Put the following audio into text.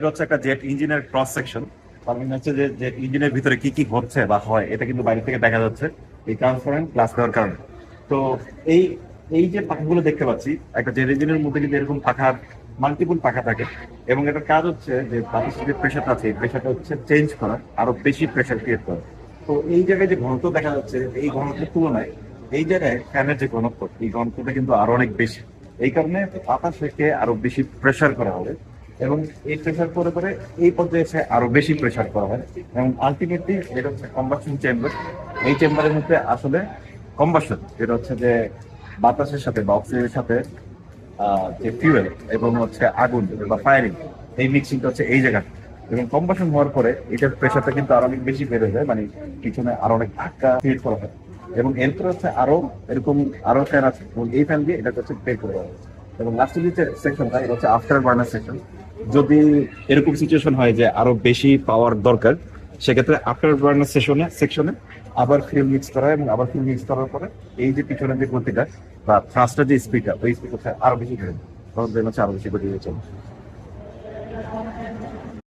এটা হচ্ছে একটা জেট ইঞ্জিনের ক্রস সেকশন তার মানে হচ্ছে যে জেট ইঞ্জিনের ভিতরে কি কি ঘটছে বা হয়, এটা কিন্তু বাইরে থেকে দেখা যাচ্ছে এই ট্রান্সপারেন্ট গ্লাস দেওয়ার কারণে। তো এই এই যে পাখাগুলো দেখতে পাচ্ছি, একটা জেট ইঞ্জিনের মধ্যে কিন্তু এরকম পাখার মাল্টিপল পাখা থাকে। এবং এটার কাজ হচ্ছে যে বাতাসের যে প্রেশারটা আছে, এই প্রেশারটা হচ্ছে চেঞ্জ করা, আরও বেশি প্রেশার ক্রিয়েট করা। তো এই জায়গায় যে ঘনত্ব দেখা যাচ্ছে, এই ঘনত্বের তুলনায় এই জায়গায় ফ্যানের যে ঘনত্ব, এই ঘনত্বটা কিন্তু আরও অনেক বেশি। এই কারণে বাতাসকে আরও বেশি প্রেশার করা হবে। এবং এই প্রেশার করে করে এই পর্যায়ে এসে আরও বেশি প্রেশার করা হয়। এবং আলটিমেটলি এটা হচ্ছে কম্বাসন চেম্বার এই চেম্বারের মধ্যে আসলে কম্বাসন যেটা হচ্ছে যে বাতাসের সাথে বা অক্সিজেনের সাথে যে ফিউয়েল এবং হচ্ছে আগুন বা ফায়ারিং এই মিক্সিংটা হচ্ছে এই জায়গা। এবং কম্বাসন হওয়ার পরে এটার প্রেশারটা কিন্তু আরও অনেক বেশি বেড়ে যায় মানে পিছনে আরও অনেক ধাক্কা ক্রিয়েট করা হয়। এবং এরপরে হচ্ছে আরও এরকম আরও ফ্যান আছে, এবং এই ফ্যান দিয়ে এটা হচ্ছে বের করে দেওয়া। এবং লাস্টের যে সেকশনটা হচ্ছে আফটার বার্নার সেকশন যদি এরকম সিচুয়েশন হয় যে আরও বেশি পাওয়ার দরকার, সেক্ষেত্রে আফটার বার্নার সেশনে সেকশনে আবার ফিল মিক্স করা এবং আবার ফিল মিক্স করার পরে এই যে পিছনের যে গতিটা বা থ্রাস্টের যে স্পিডটা ওই স্পিড হচ্ছে আরও বেশি বেড়ে তখন হচ্ছে আরও বেশি গতি হয়ে